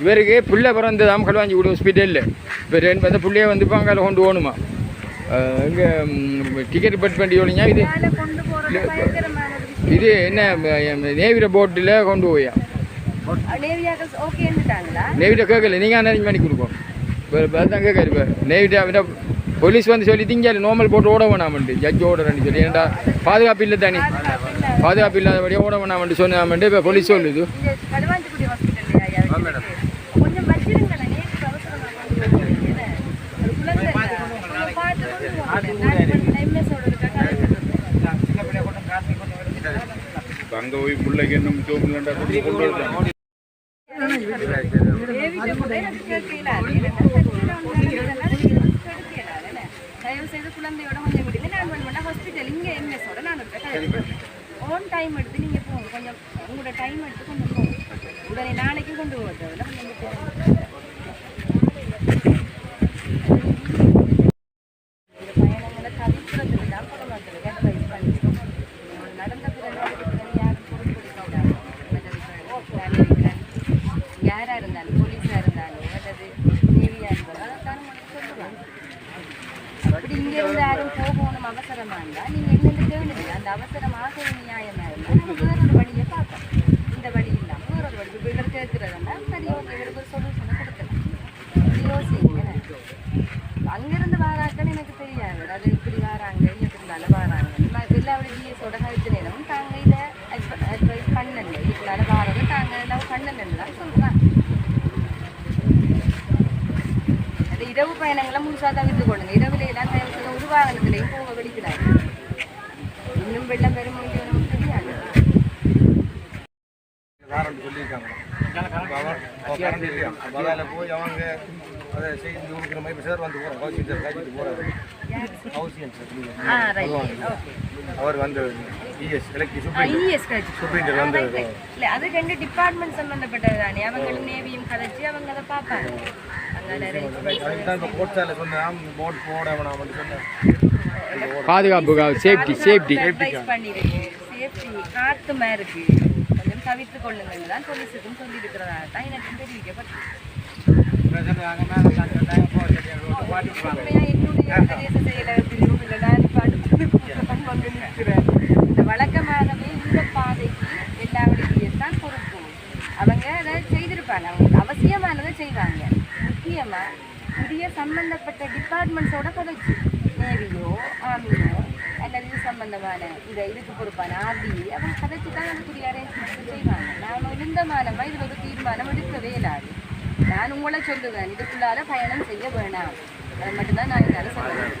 இவருக்கு பிள்ளை பிறந்ததாம் களுவாஞ்சிக்குடி ஹாஸ்பிட்டலில் இப்போ ரெண்டு வந்து பிள்ளைய வந்து இப்போ அங்கே கொண்டு போகணுமா? இங்கே டிக்கெட் பட் பண்ணி ஒழிஞ்சா இது மேலே கொண்டு போறது பயங்கரமான விஷயம் இது என்ன நேவிர போட்டில் கொண்டு போயா? நேவிட்ட கேட்கல நீங்கள் அரேஞ்ச் பண்ணி கொடுப்போம் இப்போ அதுதான் கேட்காரு இப்போ நேவிட்ட அவன்ட போலீஸ் வந்து சொல்லி திங்காரு நார்மல் போட்டு ஓட வேணாமண்டு ஜட்ஜ் ஓடுறேன்னு சொல்லி. ஏன்டா பாதுகாப்பு இல்லை தானே. பாதுகாப்பு இல்லாதபடியே ஓட வேணாமண்டு சொன்னாமண்டு இப்போ போலீஸ் சொல்லுது இங்க களுவாஞ்சிக்குடி ஹாஸ்பிட்டல் ஐயா கொஞ்சம் வச்சிருங்களேன் நேற்று அவசரமா கொண்டு போறீங்க என்ன? ஒரு குழந்தை இல்ல. கொஞ்சம் பார்த்து கொண்டு போங்க. நான் MS ஓட இருக்க இப்போ அங்கே போய் பிள்ளைக்கு இன்னும் சோம்புலண்டா சொல்லி கொண்டு வருவாங்க தேவிட்ட கூட எனக்கு கேட்கல. எனக்கு கேட்கல, ஒண்ணும் இல்லைன்னா கேட்கல, என்ன? தயவு செய்து குழந்தையோட கொஞ்சம் விடுங்க நான் வந்து ஹாஸ்பிட்டல் இங்கே எம்எஸோட நான் ஓன் டைம் எடுத்து நீங்கள் போங்க கொஞ்சம் உங்களோட டைம் எடுத்து கொஞ்சம் போங்க உடனே நாளைக்கும் கொண்டு போகிறது அதெல்லாம் கொஞ்சம் அப்படி யாரும் போகணும் அவசரமா இருந்தால் நீங்க என்னென்னு கேளுங்க அந்த அவசரமாக நியாயமா இருந்தால் நம்ம ஒரு வழியை பார்ப்போம் இந்த வழி இல்லாமல் வேறொரு வழி இப்போ இவர் கேட்கறதுன்னா சரி ஓகே இவருக்கு சொல்லு இரவு பயணங்களை முழுசா தவிர்த்து கொள்ளுங்க. இரவுல எல்லாம் செய்து ஒரு வாகனத்திலையும் போக வெடிக்கிறாங்க இன்னும் வெள்ளம் பெரும் தெரியாது. போய் அவங்க அதை செய்து கொடுக்குற மாதிரி சார் வந்து போகிறோம் சார் போகிறாரு சார் அவர் வந்து இஎஸ் எலக்ட்ரிக் சுப்ரீம் வந்து இல்ல அது ரெண்டு டிபார்ட்மெண்ட் சம்பந்தப்பட்டது தானே அவங்களும் நேவியும் கதைச்சு அவங்க அதை பார்ப்பாங்க. பாதுகாப்புக்காக சேஃப்டி சேஃப்டி காத்து மாதிரி இருக்கு கொஞ்சம் தவிர்த்து கொள்ளுங்கள் தான் போலீஸுக்கும் சொல்லி இருக்கிறதா தான் எனக்கு தெரிவிக்கப்பட்டது. என்னுடைய பிரதேச செயலகத்திலும் இல்லை நான் பாட்டு சம்பந்தப்பட்ட டிபார்ட்மெண்ட்ஸோட கதைச்சு. நேவியோ ஆர்மியோ அல்லது சம்பந்தமான இதை இதுக்கு பொறுப்பான ஆர்டிஏ அவங்க கதைச்சு தான் அதுக்குரிய அரேஞ்ச்மெண்ட் செய்வாங்க. நாம் இருந்தமானமா இதில் ஒரு தீர்மானம் எடுக்கவே இல்லாது. நான் உங்களை சொல்லுவேன் இதுக்குள்ளால பயணம் செய்ய வேணாம். அது மட்டும்தான் நான் என்னால் சொல்லுவேன்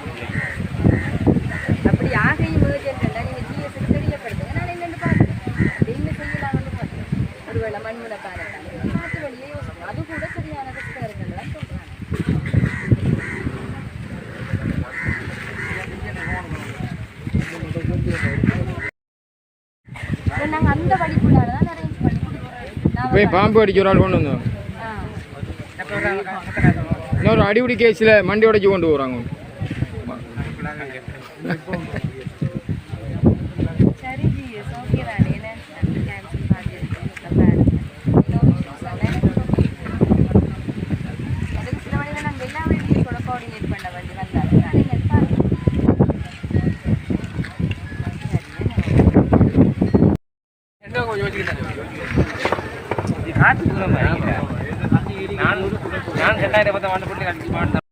அப்படி ஆக இமர்ஜென்ட்னா நீங்கள் ஜிஎஸ்க்கு தெரியப்படுத்துங்க நான் என்னென்னு பார்க்குறேன் அப்படி என்ன செய்யலாம்னு பார்க்குறேன் ஒருவேளை மண்முனை பாருங்க மாற்று வழியே யோசிக்கணும் அது கூட சரியான ரிஸ்கார்கள் தான் சொல்கிறாங்க நாங்கள் அந்த வழிக்குள்ளால தான் அரேஞ்ச் பண்ணி கொடுக்குறோம் நான் போய் பாம்பு அடிக்க ஒரு ஆள் கொண்டு வந்தோம். இன்னொரு அடிபிடி கேஸில் மண்டி உடைச்சி கொண்டு போகிறாங்க சரி நான் நான் ரெண்டாயிரம் பத்தாம் ஆண்டு